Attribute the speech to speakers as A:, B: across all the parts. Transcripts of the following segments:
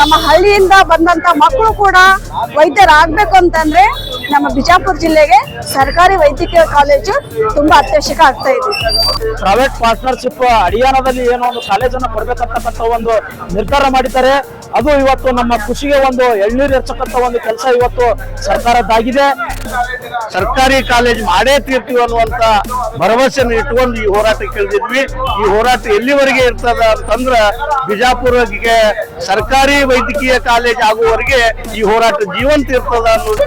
A: ನಮ್ಮ ಹಳ್ಳಿಯಿಂದ ಬಂದಂತ ಮಕ್ಕಳು ಕೂಡ ವೈದ್ಯರಾಗಬೇಕು ಅಂತಂದ್ರೆ ನಮ್ಮ ಬಿಜಾಪುರ ಜಿಲ್ಲೆಗೆ ಸರ್ಕಾರಿ ವೈದ್ಯಕೀಯ ಕಾಲೇಜು ತುಂಬಾ ಅತ್ಯವಶ್ಯಕ ಆಗ್ತಾ ಇದೆ.
B: ಪ್ರೈವೇಟ್ ಪಾರ್ಟ್ನರ್ಶಿಪ್ ಅಡಿಯಾನದಲ್ಲಿ ಏನೋ ಒಂದು ಕಾಲೇಜನ್ನು ಕೊಡ್ಬೇಕಂತಕ್ಕಂಥ ಒಂದು ನಿರ್ಧಾರ ಮಾಡಿದ್ದಾರೆ. ಅದು ಇವತ್ತು ನಮ್ಮ ಕೃಷಿಗೆ ಒಂದು ಎಳ್ನೀರು ಹೆಚ್ಚಕ್ಕಂತ ಒಂದು ಕೆಲಸ ಇವತ್ತು ಸರ್ಕಾರದ್ದಾಗಿದೆ. ಸರ್ಕಾರಿ ಕಾಲೇಜ್ ಮಾಡೇ ತೀರ್ತೀವಿ ಅನ್ನುವಂತ ಭರವಸೆಯನ್ನು ಇಟ್ಕೊಂಡು ಈ ಹೋರಾಟ ಇಳಿದಿದ್ವಿ ಈ ಹೋರಾಟ ಎಲ್ಲಿವರೆಗೆ ಇರ್ತದ ಅಂತಂದ್ರ ಬಿಜಾಪುರಕ್ಕೆ ಸರ್ಕಾರಿ ವೈದ್ಯಕೀಯ ಕಾಲೇಜ್ ಆಗುವವರೆಗೆ ಈ ಹೋರಾಟ ಜೀವಂತ ಇರ್ತದ ಅನ್ನೋದು.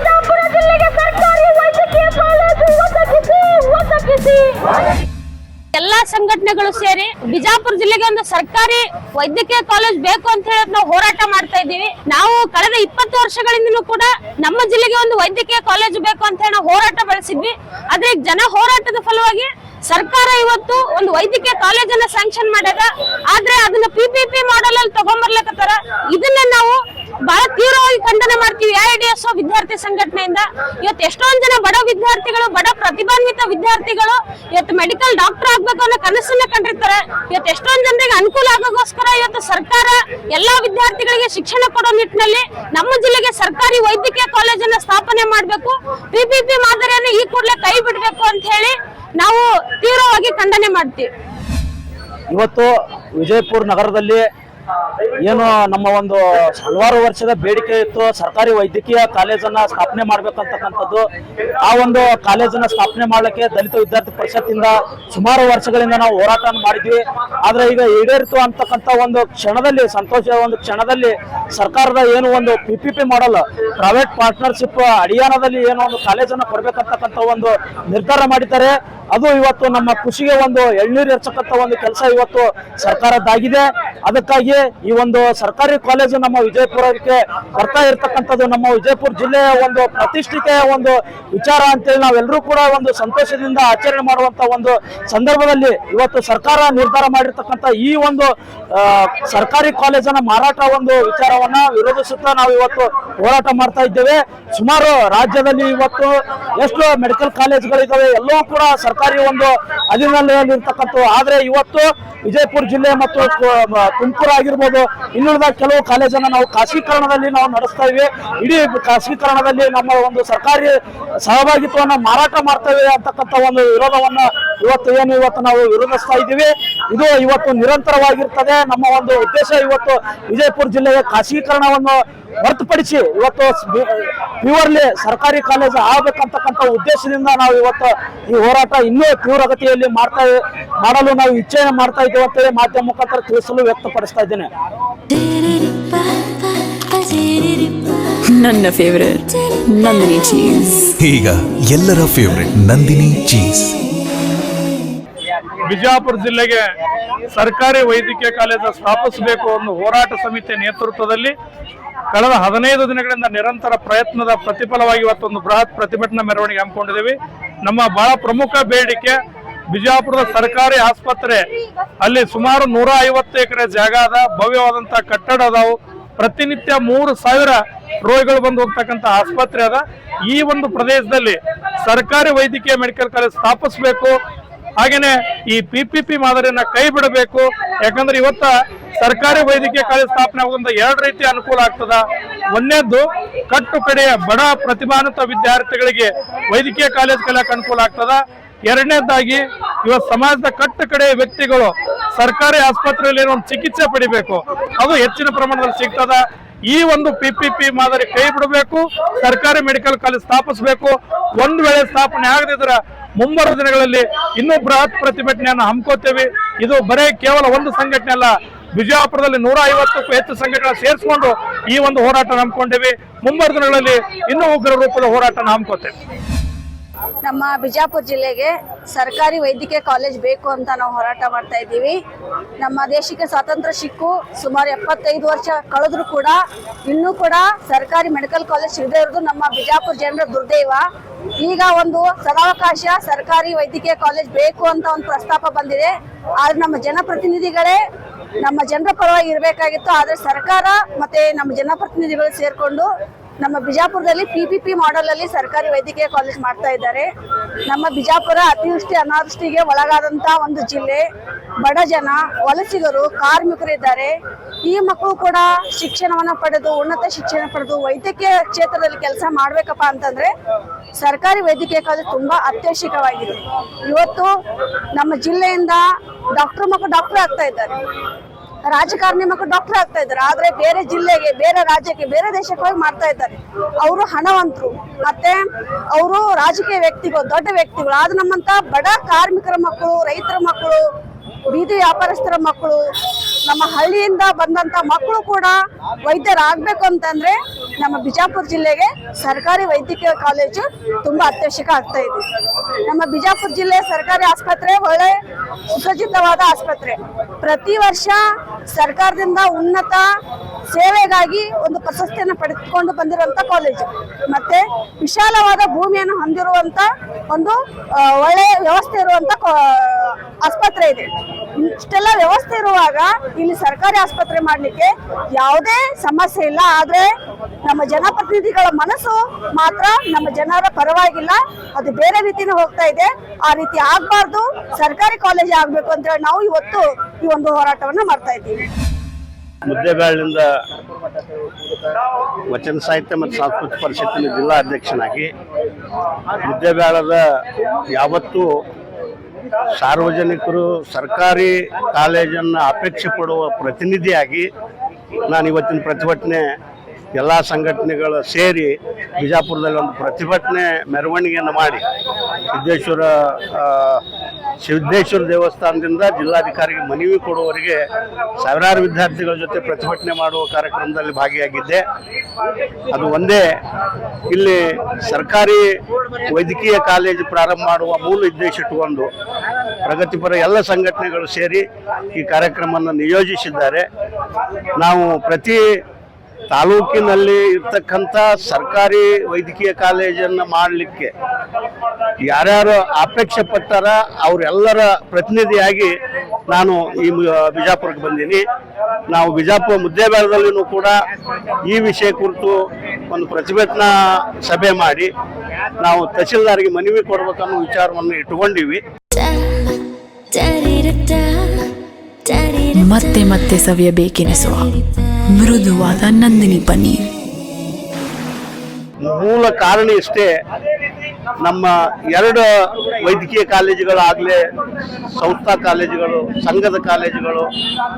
C: ಸಂಘಟನೆಗಳು ಸೇರಿ ಬಿಜಾಪುರ ಜಿಲ್ಲೆಗೆ ಒಂದು ಸರ್ಕಾರಿ ವೈದ್ಯಕೀಯ ಕಾಲೇಜ್ ಬೇಕು ಅಂತ ಹೇಳಿ ನಾವು ಹೋರಾಟ ಮಾಡ್ತಾ ಇದ್ದೀವಿ. ನಾವು ಕಳೆದ ಇಪ್ಪತ್ತು ವರ್ಷಗಳಿಂದಲೂ ಕೂಡ ನಮ್ಮ ಜಿಲ್ಲೆಗೆ ಒಂದು ವೈದ್ಯಕೀಯ ಕಾಲೇಜ್ ಬೇಕು ಅಂತ ಹೇಳಿ ಹೋರಾಟ ಬೆಳೆಸಿದ್ವಿ. ಆದ್ರೆ ಜನ ಹೋರಾಟದ ಫಲವಾಗಿ ಸರ್ಕಾರ ಇವತ್ತು ಒಂದು ವೈದ್ಯಕೀಯ ಕಾಲೇಜನ್ನ ಸ್ಯಾಂಕ್ಷನ್ ಮಾಡ್ಯಾರ ಆದ್ರೆ ಅದನ್ನ ಪಿ ಪಿ ಪಿ ಮಾಡೆಲ್ ಅಲ್ಲಿ ತಗೊಂಡ್ಬರ್ಲಕತ್ತಾರ ಇದನ್ನ ನಾವು ಬಹಳ ತೀವ್ರವಾಗಿ ಖಂಡನೆ ಮಾಡ್ತೀವಿ. ಐಡಿಎಸ್ ವಿದ್ಯಾರ್ಥಿ ಸಂಘಟನೆಯಿಂದ ಇವತ್ತು ಎಷ್ಟೊಂದು ಜನ ಬಡ ವಿದ್ಯಾರ್ಥಿಗಳು, ಬಡ ಪ್ರತಿಭಾನ್ವಿತ ವಿದ್ಯಾರ್ಥಿಗಳು ಇವತ್ತು ಮೆಡಿಕಲ್ ಡಾಕ್ಟರ್ ಆಗ್ಬೇಕು ಅನ್ನೋ ಕನಸನ್ನ ಕಂಡಿರ್ತಾರೆ. ಇವತ್ತು ಎಷ್ಟೊಂದು ಜನರಿಗೆ ಅನುಕೂಲ ಆಗೋಗೋಸ್ಕರ ಇವತ್ತು ಸರ್ಕಾರ ಎಲ್ಲಾ ವಿದ್ಯಾರ್ಥಿಗಳಿಗೆ ಶಿಕ್ಷಣ ಕೊಡೋ ನಿಟ್ಟಿನಲ್ಲಿ ನಮ್ಮ ಜಿಲ್ಲೆಗೆ ಸರ್ಕಾರಿ ವೈದ್ಯಕೀಯ ಕಾಲೇಜನ್ನ ಸ್ಥಾಪನೆ ಮಾಡಬೇಕು. ಪಿಪಿಪಿ ಮಾದರಿಯನ್ನು ಈ ಕೂಡಲೇ ಕೈ ಬಿಡಬೇಕು ಅಂತ ಹೇಳಿ ನಾವು ತೀವ್ರವಾಗಿ ಖಂಡನೆ ಮಾಡ್ತೀವಿ.
B: ಇವತ್ತು ವಿಜಯಪುರ ನಗರದಲ್ಲಿ ಏನು ನಮ್ಮ ಒಂದು ಹಲವಾರು ವರ್ಷದ ಬೇಡಿಕೆ ಇತ್ತು. ಸರ್ಕಾರಿ ವೈದ್ಯಕೀಯ ಕಾಲೇಜನ್ನ ಸ್ಥಾಪನೆ ಮಾಡ್ಬೇಕಂತಕ್ಕಂಥದ್ದು. ಆ ಒಂದು ಕಾಲೇಜನ್ನ ಸ್ಥಾಪನೆ ಮಾಡ್ಲಿಕ್ಕೆ ದಲಿತ ವಿದ್ಯಾರ್ಥಿ ಪರಿಷತ್ತಿಂದ ಸುಮಾರು ವರ್ಷಗಳಿಂದ ನಾವು ಹೋರಾಟ ಮಾಡಿದ್ವಿ. ಆದ್ರೆ ಈಗ ಈಡೇರಿತು ಅಂತಕ್ಕಂಥ ಒಂದು ಕ್ಷಣದಲ್ಲಿ ಸಂತೋಷದ ಒಂದು ಕ್ಷಣದಲ್ಲಿ ಸರ್ಕಾರದ ಏನು ಒಂದು P P P model private partnership ಅಡಿಯಾನದಲ್ಲಿ ಏನೋ ಒಂದು ಕಾಲೇಜನ್ನ ಕೊಡ್ಬೇಕಂತಕ್ಕಂಥ ಒಂದು ನಿರ್ಧಾರ ಮಾಡಿದ್ದಾರೆ. ಅದು ಇವತ್ತು ನಮ್ಮ ಕೃಷಿಗೆ ಒಂದು ಎಳ್ನೀರು ಹೆಚ್ಚಕ್ಕಂತ ಒಂದು ಕೆಲಸ ಇವತ್ತು ಸರ್ಕಾರದ್ದಾಗಿದೆ. ಅದಕ್ಕಾಗಿ ಈ ಒಂದು ಸರ್ಕಾರಿ ಕಾಲೇಜು ನಮ್ಮ ವಿಜಯಪುರಕ್ಕೆ ಬರ್ತಾ ಇರ್ತಕ್ಕಂಥದ್ದು, ನಮ್ಮ ವಿಜಯಪುರ ಜಿಲ್ಲೆಯ ಒಂದು ಪ್ರತಿಷ್ಠಿತೆಯ ಒಂದು ವಿಚಾರ ಅಂತೇಳಿ ನಾವೆಲ್ಲರೂ ಕೂಡ ಒಂದು ಸಂತೋಷದಿಂದ ಆಚರಣೆ ಮಾಡುವಂತ ಒಂದು ಸಂದರ್ಭದಲ್ಲಿ ಇವತ್ತು ಸರ್ಕಾರ ನಿರ್ಧಾರ ಮಾಡಿರ್ತಕ್ಕಂಥ ಈ ಒಂದು ಸರ್ಕಾರಿ ಕಾಲೇಜನ್ನ ಮಾರಾಟ ಒಂದು ವಿಚಾರವನ್ನ ವಿರೋಧಿಸುತ್ತಾ ನಾವು ಇವತ್ತು ಹೋರಾಟ ಮಾಡ್ತಾ ಇದ್ದೇವೆ. ಸುಮಾರು ರಾಜ್ಯದಲ್ಲಿ ಇವತ್ತು ಎಷ್ಟು ಮೆಡಿಕಲ್ ಕಾಲೇಜ್ಗಳಿದ್ದಾವೆ, ಎಲ್ಲವೂ ಕೂಡ ಸರ್ಕಾರಿ ಒಂದು ಅಧೀನದಲ್ಲಿ ಇರ್ತಕ್ಕಂಥ ಆದ್ರೆ ಇವತ್ತು ವಿಜಯಪುರ ಜಿಲ್ಲೆ ಮತ್ತು ತುಮಕೂರು ಆಗಿರ್ಬೋದು, ಇನ್ನುಳಿದ ಕೆಲವು ಕಾಲೇಜನ್ನ ನಾವು ಖಾಸಗೀಕರಣದಲ್ಲಿ ನಾವು ನಡೆಸ್ತಾ ಇವೆ ಇಡೀ ಖಾಸಗೀಕರಣದಲ್ಲಿ ನಮ್ಮ ಒಂದು ಸರ್ಕಾರಿ ಸಹಭಾಗಿತ್ವವನ್ನು ಮಾರಾಟ ಮಾಡ್ತೇವೆ ಅಂತಕ್ಕಂಥ ಒಂದು ವಿರೋಧವನ್ನ ಇವತ್ತು ಏನು ಇವತ್ತು ನಾವು ವಿರೋಧಿಸ್ತಾ ಇದ್ದೀವಿ. ಇದು ಇವತ್ತು ನಿರಂತರವಾಗಿರ್ತದೆ. ನಮ್ಮ ಒಂದು ಉದ್ದೇಶ ಇವತ್ತು ವಿಜಯಪುರ ಜಿಲ್ಲೆಯ ಖಾಸಗೀಕರಣವನ್ನು ಹೊರತುಪಡಿಸಿ ಇವತ್ತು ಪ್ಯೂರ್ಲಿ ಸರ್ಕಾರಿ ಕಾಲೇಜು ಆಗ್ಬೇಕಂತಕ್ಕಂಥ ಉದ್ದೇಶದಿಂದ ನಾವು ಇವತ್ತು ಈ ಹೋರಾಟ ಇನ್ನೂ ತೀವ್ರಗತಿಯಲ್ಲಿ ಮಾಡ್ತಾ ಮಾಡಲು ನಾವು ಇಚ್ಛೆಯನ್ನು ಮಾಡ್ತಾ ಇದ್ದೇವೆ ಅಂತೇಳಿ ಮಾಧ್ಯಮ ಮುಖಾಂತರ ತಿಳಿಸಲು ವ್ಯಕ್ತಪಡಿಸ್ತಾ ಇದ್ದೇನೆ.
D: ನನ್ನ ಫೇವರೇಟ್ ನಂದಿನಿ ಚೀಸ್
E: ಈಗ ಎಲ್ಲರ ಫೇವರೆಟ್ ನಂದಿನಿ ಚೀಸ್
F: ಬಿಜಾಪುರ ಜಿಲ್ಲೆಗೆ ಸರ್ಕಾರಿ ವೈದ್ಯಕೀಯ ಕಾಲೇಜು ಸ್ಥಾಪಿಸಬೇಕು ಅನ್ನೋ ಹೋರಾಟ ಸಮಿತಿಯ ನೇತೃತ್ವದಲ್ಲಿ ಕಳೆದ ಹದಿನೈದು ದಿನಗಳಿಂದ ನಿರಂತರ ಪ್ರಯತ್ನದ ಪ್ರತಿಫಲವಾಗಿ ಇವತ್ತೊಂದು ಬೃಹತ್ ಪ್ರತಿಭಟನಾ ಮೆರವಣಿಗೆ ಹಮ್ಮಿಕೊಂಡಿದ್ದೀವಿ. ನಮ್ಮ ಬಹಳ ಪ್ರಮುಖ ಬೇಡಿಕೆ ಬಿಜಾಪುರದ ಸರ್ಕಾರಿ ಆಸ್ಪತ್ರೆ, ಅಲ್ಲಿ ಸುಮಾರು ನೂರ ಐವತ್ತು ಎಕರೆ ಜಾಗ ಅದ, ಭವ್ಯವಾದಂತಹ ಕಟ್ಟಡ ಅದಾವು. ಪ್ರತಿನಿತ್ಯ ಮೂರು ಸಾವಿರ ರೋಗಿಗಳು ಬಂದು ಹೋಗ್ತಕ್ಕಂಥ ಆಸ್ಪತ್ರೆ ಅದ. ಈ ಒಂದು ಪ್ರದೇಶದಲ್ಲಿ ಸರ್ಕಾರಿ ವೈದ್ಯಕೀಯ ಮೆಡಿಕಲ್ ಕಾಲೇಜ್ ಸ್ಥಾಪಿಸಬೇಕು. ಹಾಗೇನೆ ಈ ಪಿಪಿಪಿ ಮಾದರಿಯನ್ನ ಕೈ ಬಿಡಬೇಕು. ಯಾಕಂದ್ರೆ ಇವತ್ತ ಸರ್ಕಾರಿ ವೈದ್ಯಕೀಯ ಕಾಲೇಜ್ ಸ್ಥಾಪನೆ ಆಗೋದ್ರಿಂದ ಎರಡು ರೀತಿ ಅನುಕೂಲ ಆಗ್ತದ. ಒಂದನೇದ್ದು ಕಟ್ಟು ಕಡೆಯ ಬಡ ಪ್ರತಿಭಾನ್ವಿತ ವಿದ್ಯಾರ್ಥಿಗಳಿಗೆ ವೈದ್ಯಕೀಯ ಕಾಲೇಜ್ ಕಲಿಯಕ್ಕೆ ಅನುಕೂಲ ಆಗ್ತದ. ಎರಡನೇದಾಗಿ ಇವತ್ತು ಸಮಾಜದ ಕಟ್ಟು ಕಡೆಯ ವ್ಯಕ್ತಿಗಳು ಸರ್ಕಾರಿ ಆಸ್ಪತ್ರೆಯಲ್ಲಿ ಒಂದು ಚಿಕಿತ್ಸೆ ಪಡಿಬೇಕು. ಅದು ಹೆಚ್ಚಿನ ಪ್ರಮಾಣದಲ್ಲಿ ಸಿಗ್ತದ. ಈ ಒಂದು ಪಿಪಿಪಿ ಮಾದರಿ ಕೈ ಬಿಡಬೇಕು. ಸರ್ಕಾರಿ ಮೆಡಿಕಲ್ ಕಾಲೇಜ್ ಸ್ಥಾಪಿಸಬೇಕು. ಒಂದು ವೇಳೆ ಸ್ಥಾಪನೆ ಆಗದಿದ್ರೆ ಮುಂಬರುವ ದಿನಗಳಲ್ಲಿ ಇನ್ನೂ ಬೃಹತ್ ಪ್ರತಿಭಟನೆಯನ್ನು ಹಮ್ಮಿಕೋತೇವೆ ಇದು ಬರೇ ಕೇವಲ ಒಂದು ಸಂಘಟನೆ ಅಲ್ಲ, ವಿಜಯಪುರದಲ್ಲಿ ನೂರ ಐವತ್ತಕ್ಕೂ ಹೆಚ್ಚು ಸಂಘಟನೆ ಸೇರಿಸಿಕೊಂಡು ಈ ಒಂದು ಹೋರಾಟ ಹಮ್ಮಿಕೊಂಡಿವಿ. ಮುಂಬರುವ ದಿನಗಳಲ್ಲಿ ಇನ್ನೂ ಉಗ್ರ ರೂಪದ ಹೋರಾಟ ಹಮ್ಮಿಕೋತೇವೆ
A: ನಮ್ಮ ಬಿಜಾಪುರ ಜಿಲ್ಲೆಗೆ ಸರ್ಕಾರಿ ವೈದ್ಯಕೀಯ ಕಾಲೇಜ್ ಬೇಕು ಅಂತ ನಾವು ಹೋರಾಟ ಮಾಡ್ತಾ ಇದ್ದೀವಿ. ನಮ್ಮ ದೇಶಕ್ಕೆ ಸ್ವಾತಂತ್ರ್ಯ ಸಿಕ್ಕು, ಸುಮಾರು ಎಪ್ಪತ್ತೈದು ವರ್ಷ ಕಳೆದ್ರು ಕೂಡ, ಇನ್ನೂ ಕೂಡ ಸರ್ಕಾರಿ ಮೆಡಿಕಲ್ ಕಾಲೇಜ್ ಸಿಗದೇ ಇರೋದು ನಮ್ಮ ಬಿಜಾಪುರ ಜನರ ದುರ್ದೈವ. ಈಗ ಒಂದು ಸದಾವಕಾಶ ಸರ್ಕಾರಿ ವೈದ್ಯಕೀಯ ಕಾಲೇಜ್ ಬೇಕು ಅಂತ ಒಂದು ಪ್ರಸ್ತಾಪ ಬಂದಿದೆ. ಆದ್ರೆ ನಮ್ಮ ಜನಪ್ರತಿನಿಧಿಗಳೇ ನಮ್ಮ ಜನರ ಪರವಾಗಿ ಇರಬೇಕಾಗಿತ್ತು. ಆದ್ರೆ ಸರ್ಕಾರ ಮತ್ತೆ ನಮ್ಮ ಜನಪ್ರತಿನಿಧಿಗಳು ಸೇರ್ಕೊಂಡು ನಮ್ಮ ಬಿಜಾಪುರದಲ್ಲಿ ಪಿ ಪಿ ಪಿ ಮಾಡೆಲ್ ಅಲ್ಲಿ ಸರ್ಕಾರಿ ವೈದ್ಯಕೀಯ ಕಾಲೇಜ್ ಮಾಡ್ತಾ ಇದ್ದಾರೆ. ನಮ್ಮ ಬಿಜಾಪುರ ಅತಿವೃಷ್ಟಿ ಅನಾವೃಷ್ಟಿಗೆ ಒಳಗಾದಂತ ಒಂದು ಜಿಲ್ಲೆ. ಬಡ ಜನ, ವಲಸಿಗರು, ಕಾರ್ಮಿಕರು ಇದ್ದಾರೆ. ಈ ಮಕ್ಕಳು ಕೂಡ ಶಿಕ್ಷಣವನ್ನ ಪಡೆದು, ಉನ್ನತ ಶಿಕ್ಷಣ ಪಡೆದು ವೈದ್ಯಕೀಯ ಕ್ಷೇತ್ರದಲ್ಲಿ ಕೆಲಸ ಮಾಡ್ಬೇಕಪ್ಪ ಅಂತಂದ್ರೆ ಸರ್ಕಾರಿ ವೈದ್ಯಕೀಯ ಕಾಲೇಜು ತುಂಬಾ ಅತ್ಯವಶ್ಯಕವಾಗಿದೆ. ಇವತ್ತು ನಮ್ಮ ಜಿಲ್ಲೆಯಿಂದ ಡಾಕ್ಟರ್ ಮಕ್ಕಳು ಡಾಕ್ಟರ್ ಆಗ್ತಾ ಇದ್ದಾರೆ. ರಾಜಕಾರಣಿ ಮಕ್ಕಳು ಡಾಕ್ಟರ್ ಆಗ್ತಾ ಇದ್ದಾರೆ. ಆದ್ರೆ ಬೇರೆ ಜಿಲ್ಲೆಗೆ, ಬೇರೆ ರಾಜ್ಯಕ್ಕೆ, ಬೇರೆ ದೇಶಕ್ಕೆ ಹೋಗಿ ಮಾಡ್ತಾ ಇದ್ದಾರೆ. ಅವರು ಹಣವಂತರು. ಮತ್ತೆ ಅವರು ರಾಜಕೀಯ ವ್ಯಕ್ತಿಗಳು, ದೊಡ್ಡ ವ್ಯಕ್ತಿಗಳು. ಆದ್ರೆ ನಮ್ಮಂತ ಬಡ ಕಾರ್ಮಿಕರ ಮಕ್ಕಳು, ರೈತರ ಮಕ್ಕಳು, ಬೀದಿ ವ್ಯಾಪಾರಸ್ಥರ ಮಕ್ಕಳು ನಮ್ಮ ಹಳ್ಳಿಯಿಂದ ಬಂದಂತ ಮಕ್ಕಳು ಕೂಡ ವೈದ್ಯರಾಗಬೇಕು ಅಂತಂದ್ರೆ ನಮ್ಮ ಬಿಜಾಪುರ ಜಿಲ್ಲೆಗೆ ಸರ್ಕಾರಿ ವೈದ್ಯಕೀಯ ಕಾಲೇಜು ತುಂಬಾ ಅತ್ಯವಶ್ಯಕ ಆಗ್ತಾ ಇದೆ. ನಮ್ಮ ಬಿಜಾಪುರ ಜಿಲ್ಲೆ ಸರ್ಕಾರಿ ಆಸ್ಪತ್ರೆ ಒಳ್ಳೆ ಸುಸಜ್ಜಿತವಾದ ಆಸ್ಪತ್ರೆ. ಪ್ರತಿ ವರ್ಷ ಸರ್ಕಾರದಿಂದ ಉನ್ನತ ಸೇವೆಗಾಗಿ ಒಂದು ಪ್ರಶಸ್ತಿಯನ್ನು ಪಡೆದುಕೊಂಡು ಬಂದಿರುವಂತ ಕಾಲೇಜು ಮತ್ತೆ ವಿಶಾಲವಾದ ಭೂಮಿಯನ್ನು ಹೊಂದಿರುವಂತ ಒಂದು ಒಳ್ಳೆಯ ಒಳ್ಳೆ ವ್ಯವಸ್ಥೆ ಇರುವಂತ ಆಸ್ಪತ್ರೆ ಇದೆ. ಇಷ್ಟೆಲ್ಲ ವ್ಯವಸ್ಥೆ ಇರುವಾಗ ಇಲ್ಲಿ ಸರ್ಕಾರಿ ಆಸ್ಪತ್ರೆ ಮಾಡಲಿಕ್ಕೆ ಯಾವುದೇ ಸಮಸ್ಯೆ ಇಲ್ಲ. ಆದ್ರೆ ನಮ್ಮ ಜನಪ್ರತಿನಿಧಿಗಳ ಮನಸ್ಸು ಮಾತ್ರ ನಮ್ಮ ಜನರ ಪರವಾಗಿಲ್ಲ. ಅದು ಬೇರೆ ರೀತಿನೂ ಹೋಗ್ತಾ ಇದೆ. ಆ ರೀತಿ ಆಗ್ಬಾರ್ದು. ಸರ್ಕಾರಿ ಕಾಲೇಜ್ ಆಗ್ಬೇಕು ಅಂತ ಹೇಳಿ ನಾವು ಇವತ್ತು ಈ ಒಂದು ಹೋರಾಟವನ್ನ ಮಾಡ್ತಾ ಇದ್ದೀವಿ.
G: ಮುದ್ದೇಬೇಳಿನಿಂದ ವಚನ ಸಾಹಿತ್ಯ ಮತ್ತು ಸಾಂಸ್ಕೃತಿಕ ಪರಿಷತ್ತಿನ ಜಿಲ್ಲಾ ಅಧ್ಯಕ್ಷನಾಗಿ ಮುದ್ದೇಬೇಳದ ಯಾವತ್ತೂ ಸಾರ್ವಜನಿಕರು ಸರ್ಕಾರಿ ಕಾಲೇಜನ್ನು ಅಪೇಕ್ಷೆ ಪಡುವ ಪ್ರತಿನಿಧಿಯಾಗಿ ನಾನು ಇವತ್ತಿನ ಪ್ರತಿಭಟನೆ ಎಲ್ಲ ಸಂಘಟನೆಗಳು ಸೇರಿ ಬಿಜಾಪುರದಲ್ಲಿ ಒಂದು ಪ್ರತಿಭಟನೆ ಮೆರವಣಿಗೆಯನ್ನು ಮಾಡಿ ಸಿದ್ದೇಶ್ವರ ಸಿದ್ದೇಶ್ವರ ದೇವಸ್ಥಾನದಿಂದ ಜಿಲ್ಲಾಧಿಕಾರಿಗೆ ಮನವಿ ಕೊಡುವವರಿಗೆ ಸಾವಿರಾರು ವಿದ್ಯಾರ್ಥಿಗಳ ಜೊತೆ ಪ್ರತಿಭಟನೆ ಮಾಡುವ ಕಾರ್ಯಕ್ರಮದಲ್ಲಿ ಭಾಗಿಯಾಗಿದ್ದೆ. ಅದು ಒಂದೇ, ಇಲ್ಲಿ ಸರ್ಕಾರಿ ವೈದ್ಯಕೀಯ ಕಾಲೇಜು ಪ್ರಾರಂಭ ಮಾಡುವ ಮೂಲ ಉದ್ದೇಶ ಇಟ್ಟುಕೊಂಡು ಪ್ರಗತಿಪರ ಎಲ್ಲ ಸಂಘಟನೆಗಳು ಸೇರಿ ಈ ಕಾರ್ಯಕ್ರಮವನ್ನು ನಿಯೋಜಿಸಿದ್ದಾರೆ. ನಾವು ಪ್ರತಿ ತಾಲೂಕಿನಲ್ಲಿ ಇರ್ತಕ್ಕಂಥ ಸರ್ಕಾರಿ ವೈದ್ಯಕೀಯ ಕಾಲೇಜನ್ನು ಮಾಡಲಿಕ್ಕೆ ಯಾರ್ಯಾರು ಅಪೇಕ್ಷೆ ಪಟ್ಟಾರ ಅವರೆಲ್ಲರ ಪ್ರತಿನಿಧಿಯಾಗಿ ನಾನು ಈ ಬಿಜಾಪುರಕ್ಕೆ ಬಂದೀನಿ. ನಾವು ಬಿಜಾಪುರ ಮುದ್ದೇಬೇಳದಲ್ಲಿನೂ ಕೂಡ ಈ ವಿಷಯ ಕುರಿತು ಒಂದು ಪ್ರತಿಭಟನಾ ಸಭೆ ಮಾಡಿ ನಾವು ತಹಸೀಲ್ದಾರ್ಗೆ ಮನವಿ ಕೊಡ್ಬೇಕನ್ನೋ ವಿಚಾರವನ್ನು ಇಟ್ಟುಕೊಂಡಿವಿ.
D: ಮತ್ತೆ ಮತ್ತೆ ಸವಿಯಬೇಕೆನಿಸುವ. ಮೃದುವಾದ ನಂದಿನಿ ಪನ್ನೀರ್
G: ಮೂಲ ಕಾರಣ ಇಷ್ಟೇ, ನಮ್ಮ ಎರಡು ವೈದ್ಯಕೀಯ ಕಾಲೇಜುಗಳಾಗಲೇ ಸಂಸ್ಥಾ ಕಾಲೇಜುಗಳು, ಸಂಘದ ಕಾಲೇಜುಗಳು,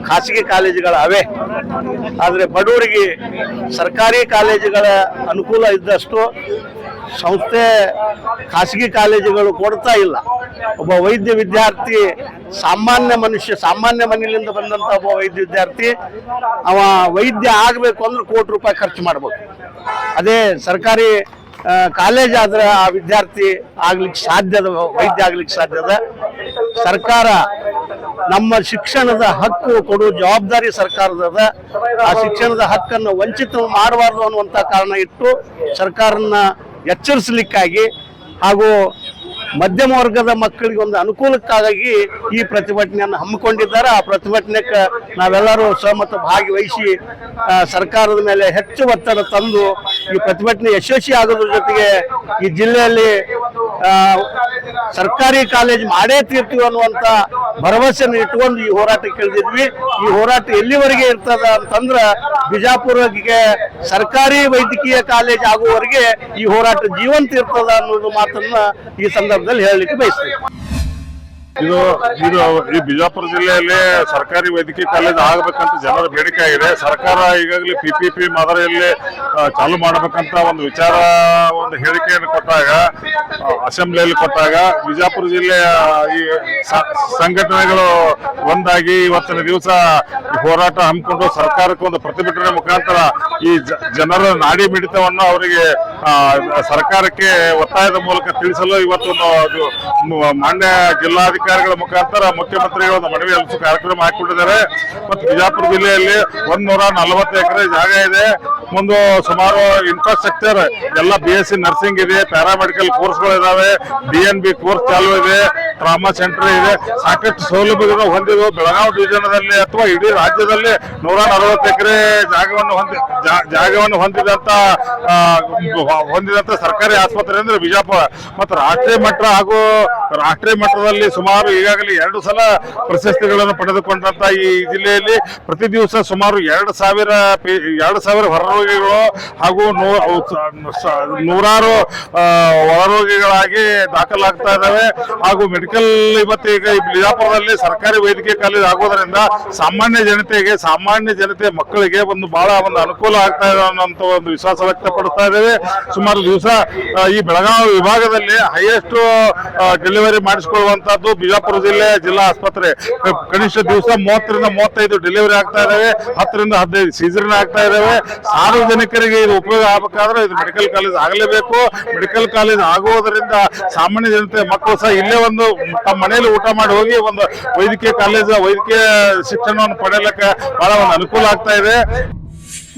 G: ಖಾಸಗಿ ಕಾಲೇಜುಗಳು ಅವೆ. ಆದರೆ ಬಡವರಿಗೆ ಸರ್ಕಾರಿ ಕಾಲೇಜುಗಳ ಅನುಕೂಲ ಇದ್ದಷ್ಟು ಸಂಸ್ಥೆ ಖಾಸಗಿ ಕಾಲೇಜುಗಳು ಕೊಡ್ತಾ ಇಲ್ಲ. ಒಬ್ಬ ವೈದ್ಯ ವಿದ್ಯಾರ್ಥಿ, ಸಾಮಾನ್ಯ ಮನುಷ್ಯ, ಸಾಮಾನ್ಯ ಮನೆಯಿಂದ ಬಂದಂತ ಒಬ್ಬ ವೈದ್ಯ ವಿದ್ಯಾರ್ಥಿ, ಅವ ವೈದ್ಯ ಆಗಬೇಕು ಅಂದ್ರೆ ಕೋಟಿ ರೂಪಾಯಿ ಖರ್ಚು ಮಾಡ್ಬೇಕು ಅದೇ ಸರ್ಕಾರಿ ಕಾಲೇಜ್ ಆದ್ರೆ ಆ ವಿದ್ಯಾರ್ಥಿ ಆಗ್ಲಿಕ್ಕೆ ಸಾಧ್ಯದ ವೈದ್ಯ ಆಗ್ಲಿಕ್ಕೆ ಸಾಧ್ಯದ ಸರ್ಕಾರ ನಮ್ಮ ಶಿಕ್ಷಣದ ಹಕ್ಕು ಕೊಡುವ ಜವಾಬ್ದಾರಿ ಸರ್ಕಾರದ ಆ ಶಿಕ್ಷಣದ ಹಕ್ಕನ್ನು ವಂಚಿತ ಮಾಡಬಾರ್ದು ಅನ್ನುವಂಥ ಕಾರಣ ಇಟ್ಟು ಸರ್ಕಾರನ ಎಚ್ಚರಿಸಲಿಕ್ಕಾಗಿ ಹಾಗೂ ಮಧ್ಯಮ ವರ್ಗದ ಮಕ್ಕಳಿಗೆ ಒಂದು ಅನುಕೂಲಕ್ಕಾಗಿ ಈ ಪ್ರತಿಭಟನೆಯನ್ನು ಹಮ್ಮಿಕೊಂಡಿದ್ದಾರೆ. ಆ ಪ್ರತಿಭಟನೆಗೆ ನಾವೆಲ್ಲರೂ ಸಹಮತ ಭಾಗವಹಿಸಿ ಸರ್ಕಾರದ ಮೇಲೆ ಹೆಚ್ಚು ಒತ್ತಡ ತಂದು ಈ ಪ್ರತಿಭಟನೆ ಯಶಸ್ವಿ ಆಗೋದ್ರ ಜೊತೆಗೆ ಈ ಜಿಲ್ಲೆಯಲ್ಲಿ ಸರ್ಕಾರಿ ಕಾಲೇಜ್ ಮಾಡೇ ತೀರ್ತೀವಿ ಅನ್ನುವಂತ ಭರವಸೆಯನ್ನು ಇಟ್ಕೊಂಡು ಈ ಹೋರಾಟ ಕೇಳಿದ್ವಿ ಈ ಹೋರಾಟ ಎಲ್ಲಿವರೆಗೆ ಇರ್ತದ ಅಂತಂದ್ರ ಬಿಜಾಪುರಕ್ಕೆ ಸರ್ಕಾರಿ ವೈದ್ಯಕೀಯ ಕಾಲೇಜ್ ಆಗುವವರೆಗೆ ಈ ಹೋರಾಟ ಜೀವಂತ ಇರ್ತದ ಅನ್ನೋದು ಮಾತನ್ನ ಈ ಸಂದರ್ಭದಲ್ಲಿ ಹೇಳಲಿಕ್ಕೆ ಬಯಸ್ತೇನೆ.
H: ಇದು ಇದು ಈ ಬಿಜಾಪುರ ಜಿಲ್ಲೆಯಲ್ಲಿ ಸರ್ಕಾರಿ ವೈದ್ಯಕೀಯ ಕಾಲೇಜ್ ಆಗಬೇಕಂತ ಜನರ ಬೇಡಿಕೆ ಆಗಿದೆ ಸರ್ಕಾರ ಈಗಾಗಲೇ ಪಿ ಪಿ ಪಿ ಮಾದರಿಯಲ್ಲಿ ಚಾಲು ಮಾಡಬೇಕಂತ ಒಂದು ವಿಚಾರ, ಒಂದು ಹೇಳಿಕೆಯನ್ನು ಕೊಟ್ಟಾಗ ಅಸೆಂಬ್ಲಿಯಲ್ಲಿ ಕೊಟ್ಟಾಗ ಬಿಜಾಪುರ ಜಿಲ್ಲೆಯ ಈ ಸಂಘಟನೆಗಳು ಒಂದಾಗಿ ಇವತ್ತಿನ ದಿವಸ ಹೋರಾಟ ಹಮ್ಮಿಕೊಂಡು ಸರ್ಕಾರಕ್ಕೆ ಒಂದು ಪ್ರತಿಭಟನೆ ಮುಖಾಂತರ ಈ ಜನರ ನಾಡಿ ಮಿಡಿತವನ್ನು ಅವರಿಗೆ ಸರ್ಕಾರಕ್ಕೆ ಒತ್ತಾಯದ ಮೂಲಕ ತಿಳಿಸಲು ಇವತ್ತು ಒಂದು ಮಾನ್ಯ ಜಿಲ್ಲಾಧಿಕಾರಿಗಳ ಮುಖಾಂತರ ಮುಖ್ಯಮಂತ್ರಿಗಳ ಒಂದು ಮನವಿ ಸಲ್ಲಿಸುವ ಕಾರ್ಯಕ್ರಮ ಹಾಕಿಕೊಂಡಿದ್ದಾರೆ. ಮತ್ತು ಬಿಜಾಪುರ ಜಿಲ್ಲೆಯಲ್ಲಿ ಒಂದ್ ನೂರ ನಲವತ್ತು ಎಕರೆ ಜಾಗ ಇದೆ. ಮುಂದೆ ಸುಮಾರು ಇನ್ಫ್ರಾಸ್ಟ್ರಕ್ಚರ್ ಎಲ್ಲ ಬಿ ಎಸ್ ಸಿ ನರ್ಸಿಂಗ್ ಇದೆ ಪ್ಯಾರಾಮೆಡಿಕಲ್ ಕೋರ್ಸ್ಗಳು ಇದಾವೆ ಡಿ ಎನ್ ಬಿ ಕೋರ್ಸ್ ಚಾಲು ಇದೆ ಟ್ರಾಮಾ ಸೆಂಟರ್ ಇದೆ. ಸಾಕಷ್ಟು ಸೌಲಭ್ಯಗಳನ್ನು ಹೊಂದಿದ್ದು ಬೆಳಗಾವಿ ಡಿವಿಜನದಲ್ಲಿ ಅಥವಾ ಇಡೀ ರಾಜ್ಯದಲ್ಲಿ ನೂರ ನಲವತ್ತು ಎಕರೆ ಜಾಗವನ್ನು ಹೊಂದಿ ಜಾಗವನ್ನು ಹೊಂದಿದಂತ ಹೊಂದಿದಂತ ಸರ್ಕಾರಿ ಆಸ್ಪತ್ರೆ ಅಂದ್ರೆ ಬಿಜಾಪುರ. ಮತ್ತು ರಾಷ್ಟ್ರೀಯ ಮಟ್ಟ ಹಾಗೂ ರಾಷ್ಟ್ರೀಯ ಮಟ್ಟದಲ್ಲಿ ಸುಮಾರು ಈಗಾಗಲೇ ಎರಡು ಸಲ ಪ್ರಶಸ್ತಿಗಳನ್ನು ಪಡೆದುಕೊಂಡಂತ ಈ ಜಿಲ್ಲೆಯಲ್ಲಿ ಪ್ರತಿ ದಿವಸ ಸುಮಾರು ಎರಡು ಸಾವಿರ ಎರಡು ಸಾವಿರ ಹೊರರೋಗಿಗಳು ಹಾಗೂ ನೂರಾರು ಹೊರರೋಗಿಗಳಾಗಿ ದಾಖಲಾಗ್ತಾ ಇದ್ದಾವೆ. ಹಾಗೂ ಮೆಡಿಕಲ್ ಇವತ್ತು ಈಗ ಬಿಜಾಪುರದಲ್ಲಿ ಸರ್ಕಾರಿ ವೈದ್ಯಕೀಯ ಕಾಲೇಜು ಆಗೋದ್ರಿಂದ ಸಾಮಾನ್ಯ ಜನತೆಗೆ, ಸಾಮಾನ್ಯ ಜನತೆ ಮಕ್ಕಳಿಗೆ ಒಂದು ಬಹಳ ಒಂದು ಅನುಕೂಲ ಆಗ್ತಾ ಇದೆ ಅನ್ನೋಂಥ ಒಂದು ವಿಶ್ವಾಸ ವ್ಯಕ್ತಪಡಿಸ್ತಾ ಇದ್ದೇವೆ. ಸುಮಾರು ದಿವಸ ಈ ಬೆಳಗಾವಿ ವಿಭಾಗದಲ್ಲಿ ಹೈಯೆಸ್ಟ್ ಡೆಲಿವರಿ ಮಾಡಿಸಿಕೊಳ್ಳುವಂತಹದ್ದು ಬಿಜಾಪುರ ಜಿಲ್ಲೆ ಜಿಲ್ಲಾ ಆಸ್ಪತ್ರೆ. ಕನಿಷ್ಠ ದಿವಸ ಮೂವತ್ತರಿಂದ ಮೂವತ್ತೈದು ಡೆಲಿವರಿ ಆಗ್ತಾ ಇದಾವೆ. ಹತ್ತರಿಂದ ಹದಿನೈದು ಸೀಸರಿನ ಆಗ್ತಾ ಇದಾವೆ. ಸಾರ್ವಜನಿಕರಿಗೆ ಇದು ಉಪಯೋಗ ಆಗಬೇಕಾದ್ರೆ ಇದು ಮೆಡಿಕಲ್ ಕಾಲೇಜ್ ಆಗಲೇಬೇಕು. ಮೆಡಿಕಲ್ ಕಾಲೇಜ್ ಆಗುವುದರಿಂದ ಸಾಮಾನ್ಯ ಜನತೆ, ಮಕ್ಕಳು ಸಹ ಇಲ್ಲೇ ಒಂದು ತಮ್ಮ ಮನೆಯಲ್ಲಿ ಊಟ ಮಾಡಿ ಹೋಗಿ ಒಂದು ವೈದ್ಯಕೀಯ ಕಾಲೇಜ್ ವೈದ್ಯಕೀಯ ಶಿಕ್ಷಣವನ್ನು ಪಡೆಯಲಿಕ್ಕೆ ಬಹಳ ಒಂದು ಅನುಕೂಲ ಆಗ್ತಾ ಇದೆ.